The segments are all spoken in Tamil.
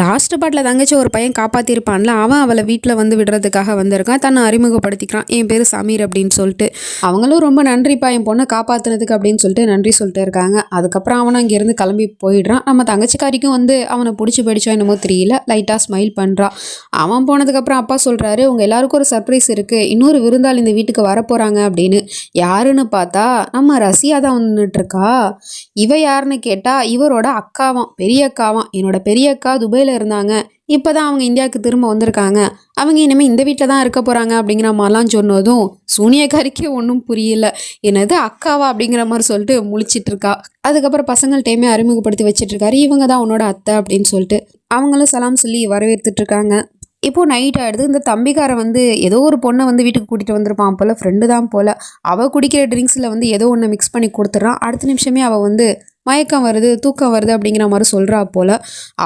லாஸ்ட் பாட்டில் தங்கச்சி ஒரு பையன் காப்பாற்றிருப்பான்ல அவன் அவளை வீட்டில் வந்து விடுறதுக்காக வந்திருக்கான். தன்னை அறிமுகப்படுத்திக்கிறான். என் பேர் சமீர் அப்படின்னு சொல்லிட்டு. அவங்களும் ரொம்ப நன்றிப்பா என் பொண்ணை காப்பாற்றினதுக்கு அப்படின்னு சொல்லிட்டு நன்றி சொல்லிட்டு இருக்காங்க. அதுக்கப்புறம் அவன் அங்கேருந்து கிளம்பி போயிடுறான். நம்ம தங்கச்சிக்காரிக்கும் வந்து அவனை பிடிச்சி படித்தோம் என்னமோ தெரியல. லைட்டாக ஸ்மைல் பண்ணுறான் அவன் போனதுக்கப்புறம் அப்பா சொல்கிறாரு உங்கள் எல்லாருக்கும் ஒரு சர்ப்ரைஸ் இருக்குது இன்னொரு விருந்தாள் இந்த வீட்டுக்கு வரப்போகிறாங்க அப்படின்னு. யாருன்னு பார்த்தா நம்ம ரசியா தான் வந்துட்டுருக்கா. இவ யாருன்னு கேட்டால் இவரோட அக்காவான் பெரிய அக்காவான் என்னோட பெரிய அக்கா துபாயில் இருந்தாங்க. இப்போ தான் அவங்க இந்தியாவுக்கு திரும்ப வந்திருக்காங்க. அவங்க இனிமேல் இந்த வீட்டில் தான் இருக்க போகிறாங்க அப்படிங்கிற மாதிரிலாம் சொன்னதும் சூனியக்காரிக்கே ஒன்றும் புரியல. என்னது அக்காவா அப்படிங்கிற மாதிரி சொல்லிட்டு முழிச்சிட்ருக்கா அதுக்கப்புறம் பசங்கள்டையுமே அறிமுகப்படுத்தி வச்சிட்ருக்காரு இவங்க தான் உன்னோட அத்தை அப்படின்னு சொல்லிட்டு அவங்களும் சலாம் சொல்லி வரவேற்றுட்டு இருக்காங்க. நைட் ஆகிடுது இந்த தம்பிக்காரன் வந்து ஏதோ ஒரு பொண்ணை வந்து வீட்டுக்கு கூட்டிகிட்டு வந்திருப்பான் போல் ஃப்ரெண்டு தான் போல். அவள் குடிக்கிற ட்ரிங்க்ஸில் வந்து ஏதோ ஒன்று மிக்ஸ் பண்ணி கொடுத்துட்றான். அடுத்த நிமிஷமே அவள் வந்து மயக்கம் வருது தூக்கம் வருது அப்படிங்கிற மாதிரி சொல்கிறா போல்.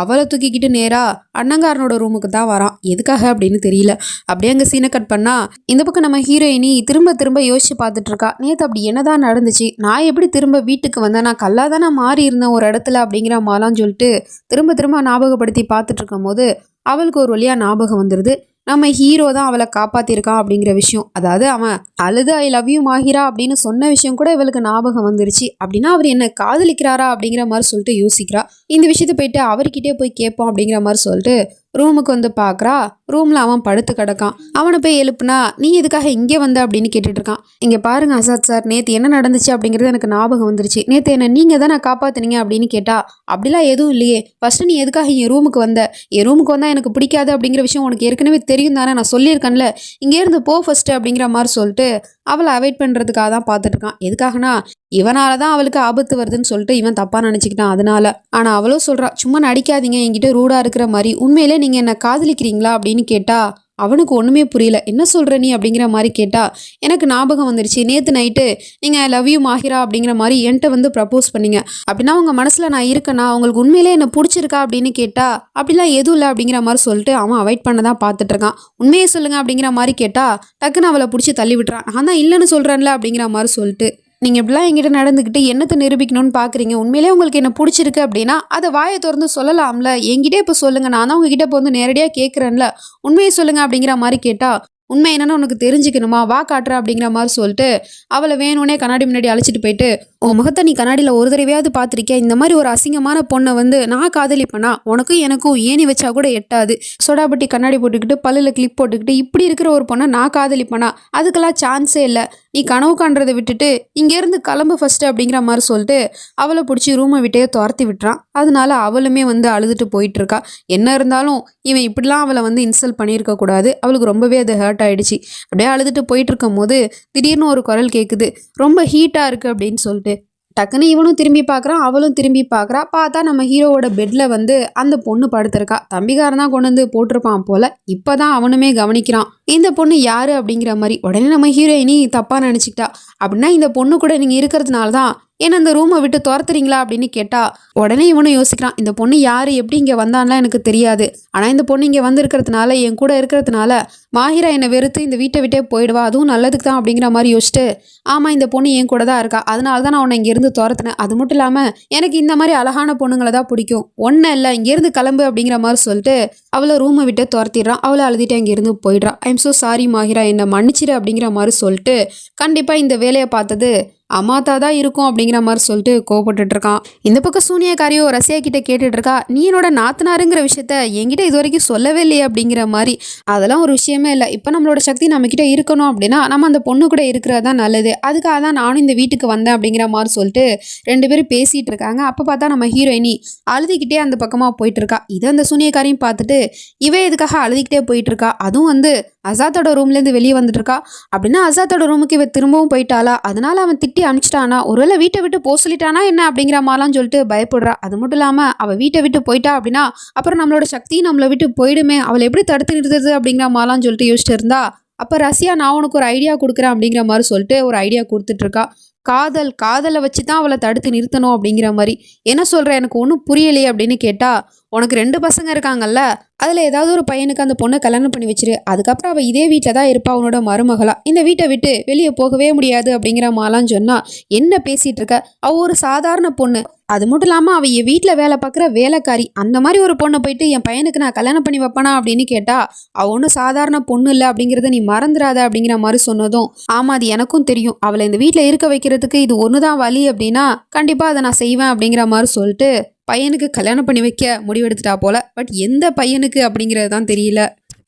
அவளை தூக்கிக்கிட்டு நேராக அண்ணங்காரனோட ரூமுக்கு தான் வரான். எதுக்காக அப்படின்னு தெரியல. அப்படியே அங்கே சீனை கட் பண்ணால் இந்த பக்கம் நம்ம ஹீரோயினி திரும்ப திரும்ப யோசிச்சு பார்த்துட்ருக்கா நேற்று அப்படி என்னதான் நடந்துச்சு? நான் எப்படி திரும்ப வீட்டுக்கு வந்தேன்? நான் கல்லாக தானே மாறி இருந்தேன் ஒரு இடத்துல அப்படிங்கிற மாதிரிலாம் சொல்லிட்டு திரும்ப திரும்ப ஞாபகப்படுத்தி பார்த்துட்ருக்கும் போது அவளுக்கு ஒரு வழியாக ஞாபகம் வந்துடுது நம்ம ஹீரோ தான் அவளை காப்பாற்றிருக்கான் அப்படிங்கிற விஷயம். அதாவது அவன் அழுது ஐ லவ் யூ மாஹிரா அப்படின்னு சொன்ன விஷயம் கூட இவளுக்கு ஞாபகம் வந்துருச்சு. அப்படின்னா அவர் என்ன காதலிக்கிறாரா அப்படிங்கிற மாதிரி சொல்லிட்டு யோசிக்கிறா. இந்த விஷயத்த போயிட்டு அவர்கிட்டே போய் கேட்போம் அப்படிங்கிற மாதிரி சொல்லிட்டு ரூமுக்கு வந்து பார்க்குறா. ரூமில் அவன் படுத்து கிடக்கான். அவனை போய் எழுப்புனா நீ எதுக்காக இங்கே வந்த? அப்படின்னு கேட்டுட்டு இருக்கான் இங்கே பாருங்க அசாத் சார் நேற்று என்ன நடந்துச்சு அப்படிங்கிறது எனக்கு ஞாபகம் வந்துருச்சு. நேற்று என்ன நீங்கள் தான் நான் காப்பாத்துனீங்க? அப்படின்னு கேட்டா அப்படிலாம் எதுவும் இல்லையே. ஃபஸ்ட்டு நீ எதுக்காக என் ரூமுக்கு வந்த? என் ரூமுக்கு வந்தால் எனக்கு பிடிக்காது அப்படிங்கிற விஷயம் உனக்கு ஏற்கனவே தெரியும் தானே. நான் சொல்லியிருக்கேன்ல. இங்கேருந்து போ ஃபஸ்ட்டு அப்படிங்கிற மாதிரி சொல்லிட்டு அவளை அவாய்ட் பண்ணுறதுக்காக தான் பார்த்துட்டு இருக்கான் எதுக்காகனா இவனால தான் அவளுக்கு ஆபத்து வருதுன்னு சொல்லிட்டு இவன் தப்பாக நினச்சிக்கிட்டான் அதனால. ஆனால் அவளும் சொல்கிறான் சும்மா நடிக்காதீங்க. என்கிட்ட ரூடாக இருக்கிற மாதிரி. உண்மையிலே நீங்கள் என்னை காதலிக்கிறீங்களா? அப்படின்னு கேட்டா அவனுக்கு ஒன்றுமே புரியல. என்ன சொல்கிற நீ? அப்படிங்கிற மாதிரி கேட்டால் எனக்கு ஞாபகம் வந்துருச்சு. நேற்று நைட்டு நீங்கள் லவ் யூ மாஹிரா அப்படிங்கிற மாதிரி என்கிட்ட வந்து ப்ரப்போஸ் பண்ணீங்க. அப்படின்னா உங்கள் மனசில் நான் இருக்கேனா? உங்களுக்கு உண்மையிலே என்ன பிடிச்சிருக்கா? அப்படின்னு கேட்டால் அப்படிலாம் எதுவும் இல்லை அப்படிங்கிற மாதிரி சொல்லிட்டு அவன் அவாய்ட் பண்ண தான் பார்த்துட்ருக்கான் உண்மையை சொல்லுங்க அப்படிங்கிற மாதிரி கேட்டால் டக்குன்னு அவளை பிடிச்சி தள்ளி விட்டுறான். நான் தான் இல்லைன்னு சொல்கிறேன்ல அப்படிங்கிற மாதிரி சொல்லிட்டு நீங்கள் இப்படிலாம் என்கிட்ட நடந்துக்கிட்டு என்னத்தை நிரூபிக்கணும்னு பார்க்குறீங்க உண்மையிலே உங்களுக்கு என்ன பிடிச்சிருக்கு அப்படின்னா அதை வாயை திறந்து சொல்லலாம்ல. என்கிட்டே இப்போ சொல்லுங்கள் நான் தான் உங்ககிட்ட இப்போ வந்து நேரடியாக கேட்குறேன்ல உண்மையை சொல்லுங்கள் அப்படிங்கிற மாதிரி கேட்டால் உண்மை என்னன்னு உனக்கு தெரிஞ்சுக்கணுமா? வா காட்டுற அப்படிங்கிற மாதிரி சொல்லிட்டு அவளை வேணும்னே கண்ணாடி முன்னாடி அழைச்சிட்டு போயிட்டு உன் முகத்தை நீ கண்ணாடியில் ஒரு தடவையாவது பார்த்துருக்கியா? இந்த மாதிரி ஒரு அசிங்கமான பொண்ணை வந்து நான் காதலிப்பேனா? உனக்கும் எனக்கும் ஏணி வச்சா கூட எட்டாது. சொடாபட்டி கண்ணாடி போட்டுக்கிட்டு பல்லில் கிளிப் போட்டுக்கிட்டு இப்படி இருக்கிற ஒரு பொண்ணை நான் காதலிப்பேனா? அதுக்கெல்லாம் சான்ஸே இல்லை. நீ கனவு காண்றதை விட்டுட்டு இங்கேருந்து கிளம்பு ஃபஸ்ட்டு அப்படிங்கிற மாதிரி சொல்லிட்டு அவளை பிடிச்சி ரூமை விட்டே துரத்தி விட்டுறான். அதனால அவளுமே வந்து அழுதுட்டு போயிட்டு இருக்கா என்ன இருந்தாலும் இவன் இப்படிலாம் அவளை வந்து இன்சல்ட் பண்ணியிருக்க கூடாது. அவளுக்கு ரொம்பவே அது ஹர்ட் ஆயிடுச்சு. அப்படியே அழுதுட்டு போயிட்டு இருக்கும் போது திடீர்னு ஒரு குரல் கேட்குது ரொம்ப ஹீட்டாக இருக்குது அப்படின்னு சொல்லிட்டு. டக்குன்னு இவனும் திரும்பி பார்க்குறான் அவளும் திரும்பி பார்க்குறா பார்த்தா நம்ம ஹீரோவோட பெட்டில் வந்து அந்த பொண்ணு படுத்திருக்கா. தம்பிக்காரன் தான் கொண்டு வந்து போட்டிருப்பான் போல. இப்போ தான் அவனுமே கவனிக்கிறான். இந்த பொண்ணு யாரு அப்படிங்கிற மாதிரி உடனே நம்ம ஹீரோயினி தப்பாக நினச்சிக்கிட்டா. அப்படின்னா இந்த பொண்ணு கூட நீங்கள் இருக்கிறதுனால தான் ஏன்னா அந்த ரூமை விட்டு துரத்துறீங்களா அப்படின்னு கேட்டா உடனே இவனும் யோசிக்கிறான் இந்த பொண்ணு யாரு எப்படி இங்கே வந்தான்லாம் எனக்கு தெரியாது. ஆனால் இந்த பொண்ணு இங்கே வந்திருக்கிறதுனால என் கூட இருக்கிறதுனால மாஹிரா என்னை வெறுத்து இந்த வீட்டை விட்டே போயிடுவா அதுவும் நல்லதுக்கு தான் அப்படிங்கிற மாதிரி யோசிச்சுட்டு ஆமாம் இந்த பொண்ணு என் கூட தான் இருக்கா அதனால தான் நான் உன்னை இங்கேருந்து துரத்துனேன். அது மட்டும் இல்லாமல் எனக்கு இந்த மாதிரி அழகான பொண்ணுங்களை தான் பிடிக்கும். ஒன்றும் இல்லை இங்கேருந்து கிளம்பு அப்படிங்கிற மாதிரி சொல்லிட்டு அவளை ரூமை விட்டு துரத்திடுறான். அவளை அழுதுட்டு அங்கேருந்து போயிடுறா ஐம் ஸோ சாரி மாஹிரா என்னை மன்னிச்சிரு அப்படிங்கிற மாதிரி சொல்லிட்டு கண்டிப்பாக இந்த வேலையை பார்த்தது அம்மாத்தா தான் இருக்கும் அப்படிங்கிற மாதிரி சொல்லிட்டு கோவப்பட்டுட்டு இருக்கான். இந்த பக்கம் சூனியக்காரியோ ரசியா கிட்ட கேட்டுட்டு இருக்கா. நீ என்னோட நாத்தனாருங்கிற விஷயத்த என்கிட்ட இது வரைக்கும் சொல்லவே இல்லையே அப்படிங்கிற மாதிரி. அதெல்லாம் ஒரு விஷயமே இல்லை. இப்போ நம்மளோட சக்தி நம்ம கிட்ட இருக்கணும் அப்படின்னா நம்ம அந்த பொண்ணு கூட இருக்கிறது தான் நல்லது. அதுக்காக தான் நானும் இந்த வீட்டுக்கு வந்தேன் அப்படிங்கிற மாதிரி சொல்லிட்டு ரெண்டு பேரும் பேசிட்டு இருக்காங்க. அப்போ பார்த்தா நம்ம ஹீரோயினி அழுதுகிட்டே அந்த பக்கமாக போயிட்டு இருக்கா. இதை அந்த சூனியக்காரையும் பார்த்துட்டு இவன் எதுக்காக அழுதுகிட்டே போயிட்டு இருக்கா அதுவும் வந்து அசாத்தோட ரூம்லேருந்து வெளியே வந்துட்டு இருக்கா அப்படின்னா அசாத்தோட ரூமுக்கு இவன் திரும்பவும் போயிட்டாளா? அதனால அவன் திட்டி அனுப்பிச்சிட்டானா? ஒருவேளை வீட்டை விட்டு போக சொல்லிட்டானா என்ன அப்படிங்கிற மாதிரிலாம் சொல்லிட்டு பயப்படுறா. அது மட்டும் இல்லாமல் அவள் வீட்டை விட்டு போயிட்டா அப்படின்னா அப்புறம் நம்மளோட சக்தி நம்மளை விட்டு போயிடுமே. அவளை எப்படி தடுத்து நிறுத்துறது அப்படிங்கிற மாதிரிலாம் சொல்லிட்டு யோசிச்சுட்டு இருந்தா அப்போ ரஷ்யா நான் உனக்கு ஒரு ஐடியா கொடுக்குறேன் அப்படிங்கிற மாதிரி சொல்லிட்டு ஒரு ஐடியா கொடுத்துட்ருக்கா காதல் காதலை வச்சு தான் அவளை தடுத்து நிறுத்தணும் அப்படிங்கிற மாதிரி. என்ன சொல்கிற எனக்கு ஒன்றும் புரியலையே அப்படின்னு கேட்டால் உனக்கு ரெண்டு பசங்க இருக்காங்கல்ல அதில் ஏதாவது ஒரு பையனுக்கு அந்த பொண்ணை கல்யாணம் பண்ணி வச்சிரு. அதுக்கப்புறம் அவள் இதே வீட்டில் தான் இருப்பா அவனோட மருமகளா. இந்த வீட்டை விட்டு வெளியே போகவே முடியாது அப்படிங்கிற மாலாம் சொன்னால் என்ன பேசிகிட்டு இருக்க? அவள் ஒரு சாதாரண பொண்ணு. அது மட்டும் இல்லாமல் அவள் என் வீட்டில் வேலை பார்க்குற வேலைக்காரி. அந்த மாதிரி ஒரு பொண்ணை போயிட்டு என் பையனுக்கு நான் கல்யாணம் பண்ணி வைப்பேனா அப்படின்னு கேட்டா அவள் ஒன்றும் சாதாரண பொண்ணு இல்லை அப்படிங்கிறத நீ மறந்துடாத அப்படிங்கிற மாதிரி சொன்னதும் ஆமாம் அது எனக்கும் தெரியும். அவளை இந்த வீட்டில் இருக்க வைக்கிறதுக்கு இது ஒன்று தான் வழி அப்படின்னா கண்டிப்பாக அதை நான் செய்வேன் அப்படிங்கிற மாதிரி சொல்லிட்டு பையனுக்கு கல்யாணம் பண்ணி வைக்க முடிவெடுத்துட்டா போல. பட் எந்த பையனுக்கு அப்படிங்கிறது தான் தெரியல.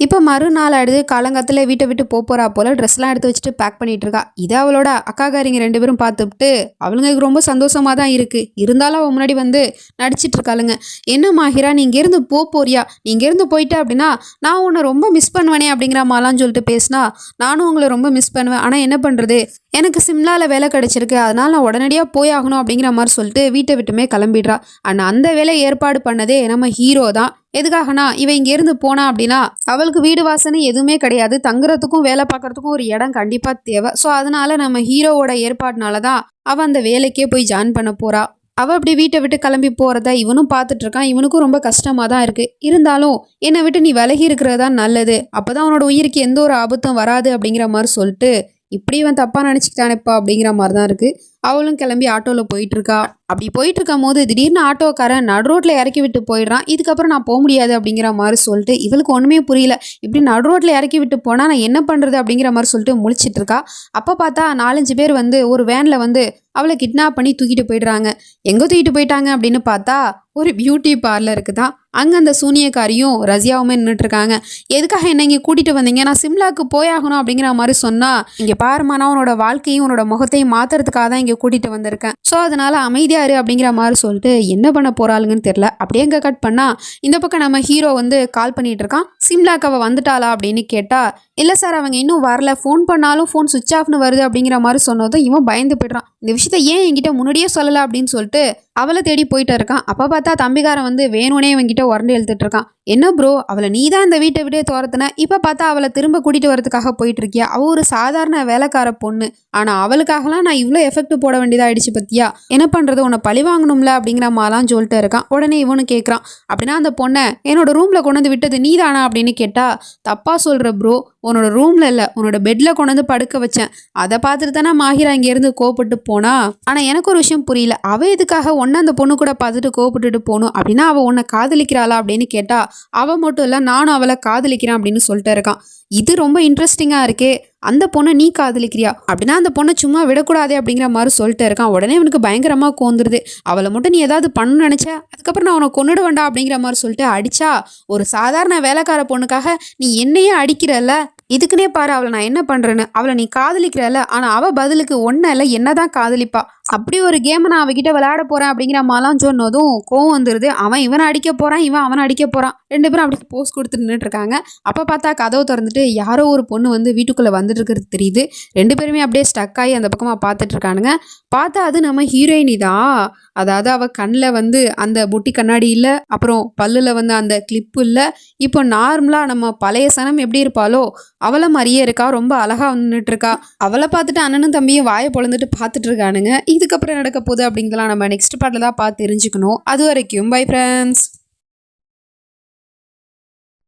இப்போ மறுநாள் ஆயிடுது காலங்காத்தில் வீட்டை விட்டு போக போறா போல ட்ரெஸ்லாம் எடுத்து வச்சுட்டு பேக் பண்ணிட்டு இருக்கா இதை அவளோட அக்காக்காரிங்க ரெண்டு பேரும் பார்த்துட்டு அவளுங்களுக்கு ரொம்ப சந்தோஷமா தான் இருக்கு. இருந்தாலும் அவள் முன்னாடி வந்து நடிச்சிட்டு இருக்காளுங்க என்ன மாஹிரா நீ இங்கேருந்து போ போறியா? நீ இங்கேருந்து போயிட்ட அப்படின்னா நான் உன்னை ரொம்ப மிஸ் பண்ணுவேனே அப்படிங்கிற மாதிரிலாம் சொல்லிட்டு பேசினா நானும் உங்களை ரொம்ப மிஸ் பண்ணுவேன். ஆனால் என்ன பண்ணுறது எனக்கு சிம்லாவில் வேலை கிடச்சிருக்கு. அதனால் நான் உடனடியாக போய் ஆகணும் அப்படிங்கிற மாதிரி சொல்லிட்டு வீட்டை விட்டுமே கிளம்பிடுறா. ஆனால் அந்த வேலை ஏற்பாடு பண்ணதே நம்ம ஹீரோ தான். எதுக்காகனா இவ இங்கேருந்து போனா அப்படின்னா அவளுக்கு வீடு வாசனை எதுவுமே கிடையாது. தங்குறதுக்கும் வேலை பார்க்கறதுக்கும் ஒரு இடம் கண்டிப்பாக தேவை. ஸோ அதனால நம்ம ஹீரோவோட ஏற்பாடுனால தான் அவள் அந்த வேலைக்கே போய் ஜாயின் பண்ண போறா. அவள் அப்படி வீட்டை விட்டு கிளம்பி போகிறத இவனும் பார்த்துட்டு இருக்கான். இவனுக்கும் ரொம்ப கஷ்டமாக தான் இருக்குது இருந்தாலும் என்னை விட்டு நீ விலகி இருக்கிறது தான் நல்லது. அப்போ தான் அவனோட உயிருக்கு எந்த ஒரு ஆபத்தும் வராது அப்படிங்கிற மாதிரி சொல்லிட்டு இப்படி இவன் தப்பாக நினச்சிக்கிட்டானேப்பா அப்படிங்கிற மாதிரி தான் இருக்குது அவளும் கிளம்பி ஆட்டோவில் போயிட்டுருக்கா. அப்படி போயிட்டு இருக்கும் போது திடீர்னு ஆட்டோக்காரன் நடு ரோட்டில் இறக்கி விட்டு போயிடுறான். இதுக்கப்புறம் நான் போக முடியாது அப்படிங்கிற மாதிரி சொல்லிட்டு இவளுக்கு ஒன்றுமே புரியல. இப்படி நடு ரோட்டில் இறக்கி விட்டு போனால் நான் என்ன பண்ணுறது அப்படிங்கிற மாதிரி சொல்லிட்டு முழிச்சிட்டு இருக்கா அப்போ பார்த்தா நாலஞ்சு பேர் வந்து ஒரு வேனில் வந்து அவளை கிட்னாப் பண்ணி தூக்கிட்டு போயிடுறாங்க. எங்கே தூக்கிட்டு போயிட்டாங்க? அப்படின்னு பார்த்தா ஒரு பியூட்டி பார்லருக்கு தான் அங்கே அந்த சூனியக்காரியும் ரஷ்யாவுமே நின்றுட்டு இருக்காங்க எதுக்காக என்ன இங்கே கூட்டிகிட்டு வந்தீங்க? நான் சிம்லாக்கு போயாகணும் அப்படிங்கிற மாதிரி சொன்னால் இங்கே பாருமா நான் உன்னோட வாழ்க்கையும் உன்னோட முகத்தையும் மாற்றுறதுக்காக தான் இங்கே கூட்டிகிட்டு வந்திருக்கேன். ஸோ அதனால அமைதியாரு அப்படிங்கிற மாதிரி சொல்லிட்டு என்ன பண்ண போறாளுங்கன்னு தெரில அப்படியே இங்கே கட் பண்ணா இந்த பக்கம் நம்ம ஹீரோ வந்து கால் பண்ணிட்டு இருக்கான். சிம்லாக்கு அவள் வந்துட்டாளா அப்படின்னு கேட்டா இல்லை சார் அவங்க இன்னும் வரல. ஃபோன் பண்ணாலும் ஃபோன் சுவிச் ஆஃப்னு வருது அப்படிங்கிற மாதிரி சொன்னதும் இவன் பயந்து போய்ட்றான். இந்த விஷயத்த ஏன் என்கிட்ட முன்னாடியே சொல்லலை அப்படின்னு சொல்லிட்டு அவளை தேடி போயிட்டு இருக்கான். அப்போ பார்த்தா தம்பிக்காரன் வந்து வேணும்னே இவங்கிட்ட உரண்டு எழுத்துட்டு இருக்கான். என்ன ப்ரோ அவளை நீ தான் இந்த வீட்டை விட்டே துரத்துன? இப்போ பார்த்தா அவளை திரும்ப கூட்டிகிட்டு வரதுக்காக போயிட்டு இருக்கியா அவள் ஒரு சாதாரண வேலைக்கார பொண்ணு. ஆனால் அவளுக்காகலாம் நான் இவ்வளோ எஃபெக்ட் போட வேண்டியதாக ஆயிடுச்சு பத்தியா? என்ன பண்ணுறது உன்னை பழி வாங்கணும்ல? அப்படிங்கிற மாதிரிலாம் சொல்லிட்டு இருக்கான். உடனே இவனு கேட்குறான் அப்படின்னா அந்த பொண்ணை என்னோட ரூமில் கொண்டு வந்து விட்டது நீ தானா அப்படின்னு கேட்டால் தப்பாக சொல்கிற ப்ரோ உன்னோட ரூமில் இல்லை உன்னோட பெட்டில் கொண்டு வந்து படுக்க வச்சேன். அதை பார்த்துட்டு தானே மாஹிரா இங்கேருந்து கோபப்பட்டு போனா? ஆனால் எனக்கு ஒரு விஷயம் புரியல. அவள் எதுக்காக ஒன்று அந்த பொண்ணு கூட பார்த்துட்டு கோபப்பட்டுட்டு போகணும்? அப்படின்னா அவள் உன்னை காதலிக்கிறாளா அப்படின்னு கேட்டா அவள் மட்டும் இல்லை நானும் அவளை காதலிக்கிறேன் அப்படின்னு சொல்லிட்டு இருக்கான். இது ரொம்ப இன்ட்ரெஸ்டிங்காக இருக்கே. அந்த பொண்ணை நீ காதலிக்கிறியா? அப்படின்னா அந்த பொண்ணை சும்மா விடக்கூடாதே அப்படிங்கிற மாதிரி சொல்லிட்டு இருக்கான். உடனே இவனுக்கு பயங்கரமாக கோந்துருது. அவளை மட்டும் நீ ஏதாவது பண்ணணும்னு நினச்ச அதுக்கப்புறம் நான் உன்னை கொண்டுட வேண்டாம் அப்படிங்கிற மாதிரி சொல்லிட்டு அடிச்சா ஒரு சாதாரண வேலைக்கார பொண்ணுக்காக நீ என்னையே அடிக்கிறல்ல? இதுக்குனே பாரு அவளை நான் என்ன பண்ணுறேன்னு அவளை நீ காதலிக்கிறல ஆனால் அவள் பதிலுக்கு ஒன்றும் இல்லை என்ன தான் காதலிப்பா. அப்படி ஒரு கேமை நான் அவகிட்ட விளையாட போகிறேன் அப்படிங்கிற மாதிரிலாம் சொன்னதும் கோவம் வந்துடுது அவன் இவனை அடிக்க போகிறான் இவன் அவனை அடிக்க போகிறான் ரெண்டு பேரும் அப்படி போஸ்ட் கொடுத்து நின்றுட்டுருக்காங்க அப்போ பார்த்தா கதவை திறந்துட்டு யாரோ ஒரு பொண்ணு வந்து வீட்டுக்குள்ளே வந்துட்டு இருக்கிறது தெரியுது. ரெண்டு பேருமே அப்படியே ஸ்டக் ஆகி அந்த பக்கமாக பார்த்துட்டு இருக்கானுங்க. பார்த்தா அது நம்ம ஹீரோயினி தான் அதாவது அவள் கண்ணில் வந்து அந்த பொட்டி கண்ணாடி இல்லை அப்புறம் பல்லில் வந்து அந்த கிளிப்பு இல்லை. இப்போ நார்மலாக நம்ம பழைய சனம் எப்படி இருப்பாளோ அவளை மாதிரியே இருக்கா ரொம்ப அழகாக வந்துட்டு இருக்கா அவளை பார்த்துட்டு அண்ணனும் தம்பியும் வாயை பொழந்துட்டு பார்த்துட்டு இருக்கானுங்க இதுக்கப்புறம் நடக்க போகுது அப்படிங்கலாம் நம்ம நெக்ஸ்ட் பாட்டில் தான் பார்த்து தெரிஞ்சுக்கணும். அது வரைக்கும் பை ஃப்ரெண்ட்ஸ்